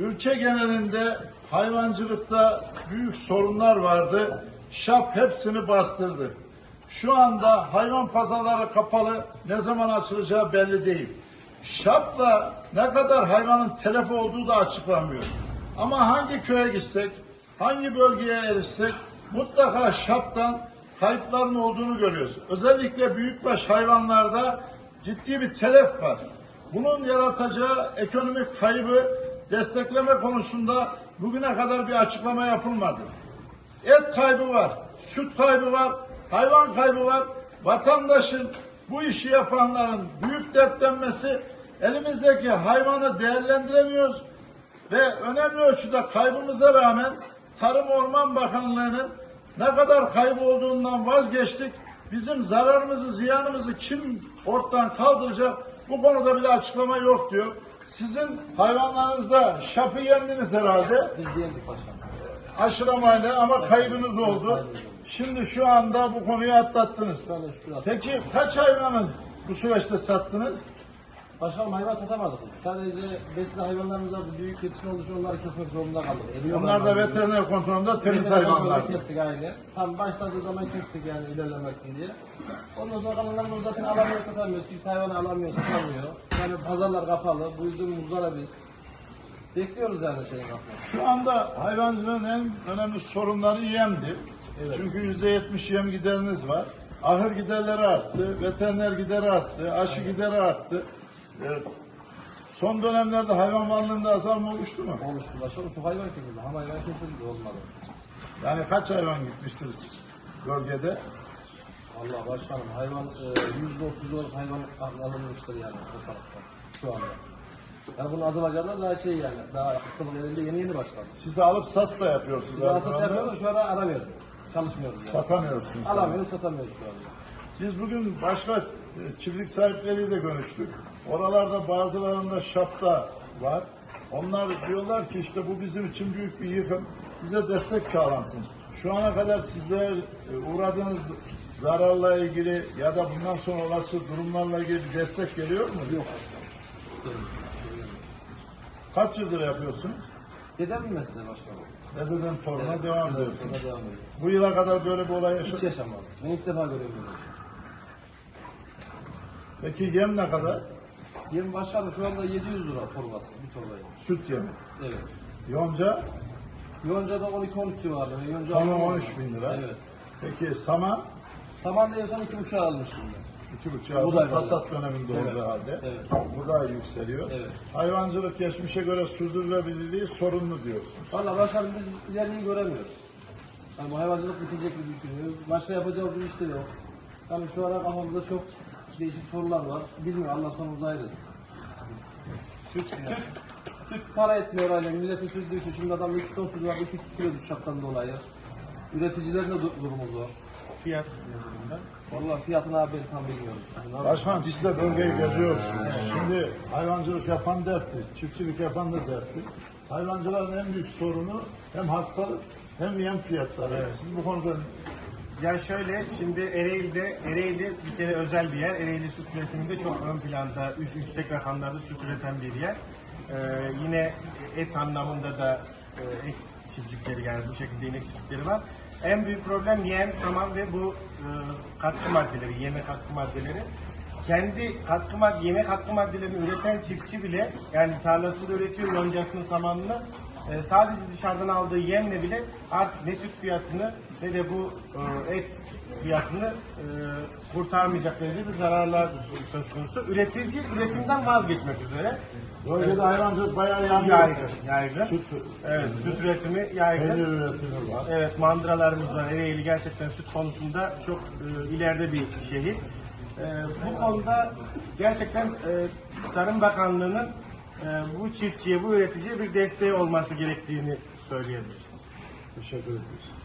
ülke genelinde hayvancılıkta büyük sorunlar vardı. Şap hepsini bastırdı. Şu anda hayvan pazarları kapalı. Ne zaman açılacağı belli değil. Şapla ne kadar hayvanın telef olduğu da açıklanmıyor. Ama hangi köye gitsek, hangi bölgeye erişsek mutlaka şaptan kayıpların olduğunu görüyoruz. Özellikle büyükbaş hayvanlarda ciddi bir telef var. Bunun yaratacağı ekonomik kaybı destekleme konusunda bugüne kadar bir açıklama yapılmadı. Et kaybı var, süt kaybı var, hayvan kaybı var. Vatandaşın bu işi yapanların büyük dertlenmesi elimizdeki hayvanı değerlendiremiyoruz ve önemli ölçüde kaybımıza rağmen Tarım Orman Bakanlığı'nın ne kadar kaybı olduğundan vazgeçtik. Bizim zararımızı, ziyanımızı kim ortadan kaldıracak? Bu konuda bile açıklama yok diyor. Sizin hayvanlarınızda şapı yendiniz herhalde Biz diyelim başkanım. aşılamayla ama kaybınız oldu. Şimdi şu anda bu konuyu atlattınız. Peki kaç hayvanı bu süreçte sattınız? Başkanım hayvan satamadık. Sadece besli hayvanlarımız vardı. Büyük yetişkin olduğu için onları kesmek zorunda kaldık. Eriyorlar Onlar da veteriner kontrolünde temiz Veteriner hayvanlar. kontrolü Kestik aynı. Tam başladığı zaman kestik yani ilerlemesin diye. Ondan sonra kalanlarımız zaten alamıyor satamıyoruz. Kimse hayvanı alamıyor satamıyor. Yani pazarlar kapalı. Bu yüzden muzdara biz. Bekliyoruz yani şeyin kapmasını. Şu anda hayvancılığın en önemli sorunları yemdi. Çünkü yüzde yetmiş yem gideriniz var. Ahır giderleri arttı, veteriner gideri arttı, aşı gideri arttı. Evet. Son dönemlerde hayvan varlığında azalma oluştu mu? Oluştu başkanım. Çok hayvan kesildi. Ham hayvan kesildi olmadı. Yani kaç hayvan gitmiştir bölgede? Allah başkanım hayvan e, yüzde otuz olarak hayvan az- alınmıştır yani o tarafta şu anda. Yani bunun azalacağına daha şey yani daha hastalık elinde yeni yeni başladı. Siz alıp sat da yapıyorsunuz. Biz asat Erdoğan'da. yapıyoruz şu ara ara verdik. Çalışmıyoruz yani. Satamıyorsunuz. Alamıyoruz satamıyoruz şu anda. Biz bugün başka e, çiftlik sahipleriyle görüştük. Oralarda bazılarında şapta var. Onlar diyorlar ki işte bu bizim için büyük bir yıkım. Bize destek sağlansın. Şu ana kadar sizler e, uğradığınız zararla ilgili ya da bundan sonra olası durumlarla ilgili bir destek geliyor mu? Yok. Kaç yıldır yapıyorsunuz? Dedem mi mesleği başkanım? Dededen toruna devam Evet, ediyorsunuz. sonra devam ediyor. Bu yıla kadar böyle bir olay Hiç yaşadınız. yaşamadım. Ben ilk defa görüyorum bir. Peki yem ne kadar? Yem başkanım şu anda 700 lira torbası bir torbayı. Süt yemi. Evet. Yonca Yonca'da 12-13 civarında. Yonca aldım 13 ben. bin lira. Evet. Peki saman Saman'da en son 2,5'a almıştım ben. iki buçuğa Bu da aldı. hasat döneminde Evet. olduğu halde. Evet. Bu da yükseliyor. Evet. Hayvancılık geçmişe göre sürdürülebilirliği sorunlu diyorsun. Valla başkanım biz ileriyi göremiyoruz. Yani bu hayvancılık bitecek gibi düşünüyoruz. Başka yapacağımız bir iş de yok. Yani şu ara kafamızda çok değişik sorular var. Bilmiyorum Allah sonumuzu ayırsın. Süt, süt, süt para etmiyor hala. Milletin süt düşüyor. Şimdi adam 2 ton süt var. 2 kilo düşüşaktan dolayı. Üreticilerin de du- durumu zor. fiyat nezdinde. Vallahi fiyatını abi tam bilmiyorum. Yani Başkan siz de bölgeyi geziyorsunuz. Şimdi hayvancılık yapan dertli, çiftçilik yapan da dertli. Hayvancıların en büyük sorunu hem hastalık hem yem fiyatları. Siz bu konuda Ya şöyle şimdi Ereğli'de Ereğli bir kere özel bir yer. Ereğli süt üretiminde çok ön planda üst- yüksek rakamlarda süt üreten bir yer. Ee, yine et anlamında da e, et çiftlikleri yani bu şekilde inek çiftlikleri var. En büyük problem yem, saman ve bu e, katkı maddeleri, yeme katkı maddeleri. Kendi katkı madde, yeme katkı maddelerini üreten çiftçi bile yani tarlasında üretiyor yoncasını, samanını e, sadece dışarıdan aldığı yemle bile artık ne süt fiyatını ne de bu e, et fiyatını e, kurtarmayacak derecede bir zararlar söz konusu. Üretici üretimden vazgeçmek üzere. bölgede hayvancılık bayağı yaygın. Yaygın, yaygın. Süt, Evet, süt üretimi yaygın. peynir üretimi var. Evet, mandıralarımız var. Ereğli gerçekten süt konusunda çok e, ileride bir şehir. E, bu konuda gerçekten e, Tarım Bakanlığı'nın bu çiftçiye, bu üreticiye bir desteği olması gerektiğini söyleyebiliriz. Teşekkür ederiz.